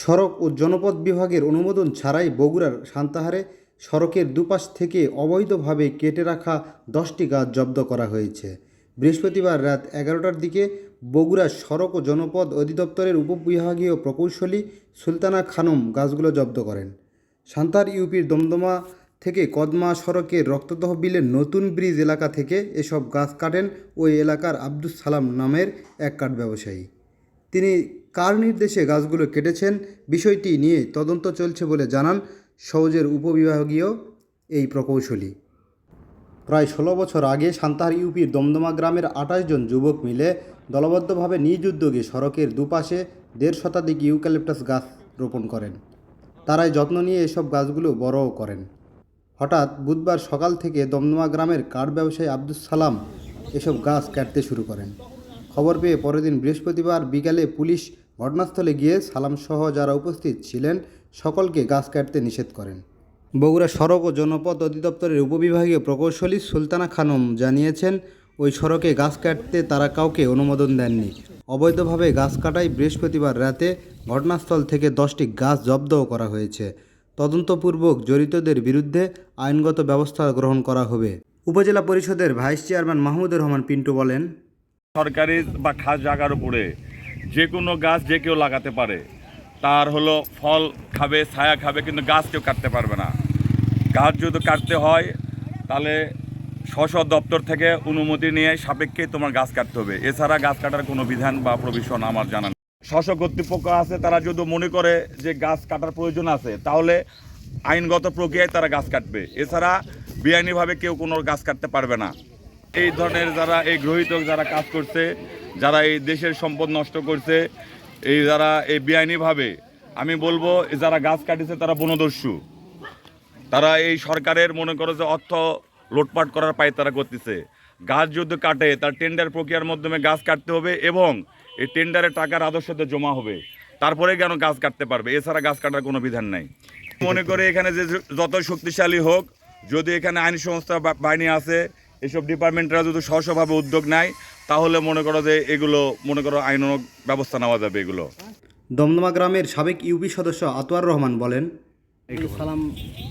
সড়ক ও জনপথ বিভাগের অনুমোদন ছাড়াই বগুড়ার সান্তাহারে সড়কের দুপাশ থেকে অবৈধভাবে কেটে রাখা দশটি গাছ জব্দ করা হয়েছে। বৃহস্পতিবার রাত এগারোটার দিকে বগুড়া সড়ক ও জনপদ অধিদপ্তরের উপবিভাগীয় প্রকৌশলী সুলতানা খানম গাছগুলো জব্দ করেন। সান্তাহার ইউপির দমদমা থেকে কদমা সড়কের রক্তদহ বিলের নতুন ব্রিজ এলাকা থেকে এসব গাছ কাটেন ওই এলাকার আব্দুস সালাম নামের এক কাঠ ব্যবসায়ী। তিনি কার নির্দেশে গাছগুলো কেটেছেন বিষয়টি নিয়ে তদন্ত চলছে বলে জানান সৌজের উপবিভাগীয় এই প্রকৌশলী। প্রায় ষোলো বছর আগে সান্তাহার ইউপির দমদমা গ্রামের আঠাশ জন যুবক মিলে দলবদ্ধভাবে নিজ উদ্যোগে সড়কের দুপাশে দেড় শতাধিক ইউক্যালিপটাস গাছ রোপণ করেন। তারাই যত্ন নিয়ে এসব গাছগুলো বড়ও করেন। হঠাৎ বুধবার সকাল থেকে দমদমা গ্রামের কাঠ ব্যবসায়ী আব্দুস সালাম এসব গাছ কাটতে শুরু করেন। খবর পেয়ে পরের দিন বৃহস্পতিবার বিকালে পুলিশ ঘটনাস্থলে গিয়ে সালামসহ যারা উপস্থিত ছিলেন সকলকে গাছ কাটতে নিষেধ করেন। বগুড়া সড়ক ও জনপথ অধিদপ্তরের উপবিভাগীয় প্রকৌশলী সুলতানা খানম জানিয়েছেন, ওই সড়কে গাছ কাটতে তারা কাউকে অনুমোদন দেননি। অবৈধভাবে গাছ কাটায় বৃহস্পতিবার রাতে ঘটনাস্থল থেকে দশটি গাছ জব্দও করা হয়েছে। তদন্তপূর্বক জড়িতদের বিরুদ্ধে আইনগত ব্যবস্থা গ্রহণ করা হবে। উপজেলা পরিষদের ভাইস চেয়ারম্যান মাহমুদুর রহমান পিন্টু বলেন সরকারি বা খাস জায়গার উপরে যে কোনো গাছ যে কেউ লাগাতে পারে, তার হলো ফল খাবে, ছায়া খাবে, কিন্তু গাছ কেউ কাটতে পারবে না। গাছ যদি কাটতে হয়, তাহলে স্ব দপ্তর থেকে অনুমতি নিয়ে সাপেক্ষে তোমার গাছ কাটতে হবে। এছাড়া গাছ কাটার কোনো বিধান বা প্রভিশন আমার জানা নেই। স্ব কর্তৃপক্ষ আছে, তারা যদি মনে করে যে গাছ কাটার প্রয়োজন আছে, তাহলে আইনগত প্রক্রিয়ায় তারা গাছ কাটবে। এছাড়া বেআইনিভাবে কেউ কোনো গাছ কাটতে পারবে না। এই ধরনের যারা এই গ্রহিত যারা কাজ করছে, যারা এই দেশের সম্পদ নষ্ট করছে, এই যারা এই বেআইনিভাবে, আমি বলব যারা গাছ কাটিছে তারা বনদস্যু। তারা এই সরকারের মনে করো যে অর্থ লোটপাট করার পায় তারা করতেছে গাছ যদি কাটে, তার টেন্ডার প্রক্রিয়ার মাধ্যমে গাছ কাটতে হবে এবং এই টেন্ডারের টাকা রাজস্বতে জমা হবে। তারপরে কেন গাছ কাটতে পারবে? এছাড়া গাছ কাটার কোনো বিধান নাই। মনে করে এখানে যে যত শক্তিশালী হোক, যদি এখানে আইন সংস্থা বাহিনী আছে এসব ডিপার্টমেন্টরা যদি সহসভাবে উদ্যোগ নেয় তাহলে মনে করো যে এগুলো মনে করো আইন ব্যবস্থা নেওয়া যাবে এগুলো। দমদমা গ্রামের সাবেক ইউপি সদস্য আতোয়ার রহমান বলেন সালাম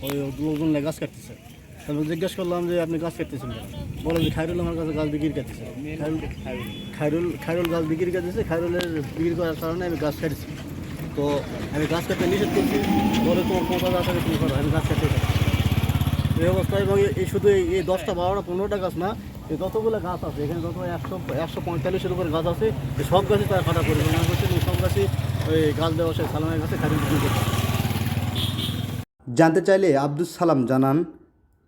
ওই লোকজন গাছ কাটতেছে। তারপর জিজ্ঞেস করলাম যে আপনি গাছ কাটতেছেন কেন? বলে যে খাইরুল আমার কাছে গাছ বিক্রি কাটতেছে খাইরুল খাইরুল খাইরুল গাছ বিক্রি কাটতেছে খাইরুলের বিক্রি করার কারণে আমি গাছ কাটছি। তো আমি গাছ কাটতে নিষেধ করছি বলে তোমার কোনটা গাছ আছে তুমি করো আমি গাছ কাটতে এই এবং এই শুধু এই- দশটা বারোটা পনেরোটা গাছ না এই যতগুলো গাছ আছে, এখানে যত একশো একশো পঁয়তাল্লিশের উপরে গাছ আছে সব গাছই তারা কাটা পরিকল্পনা করছে এই সব গাছই ওই গাছ ব্যবসায়ী সালামের কাছে জানতে চাইলে আব্দুস সালাম জানান,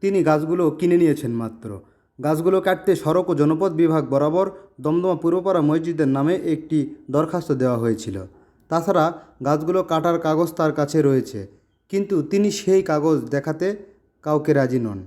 তিনি গাছগুলো কিনে নিয়েছেন মাত্র। গাছগুলো কাটতে সড়ক ও জনপথ বিভাগ বরাবর দমদমা পূর্বপাড়া মসজিদের নামে একটি দরখাস্ত দেওয়া হয়েছিল। তাছাড়া গাছগুলো কাটার কাগজ তার কাছে রয়েছে, কিন্তু তিনি সেই কাগজ দেখাতে কাউকে রাজি নন।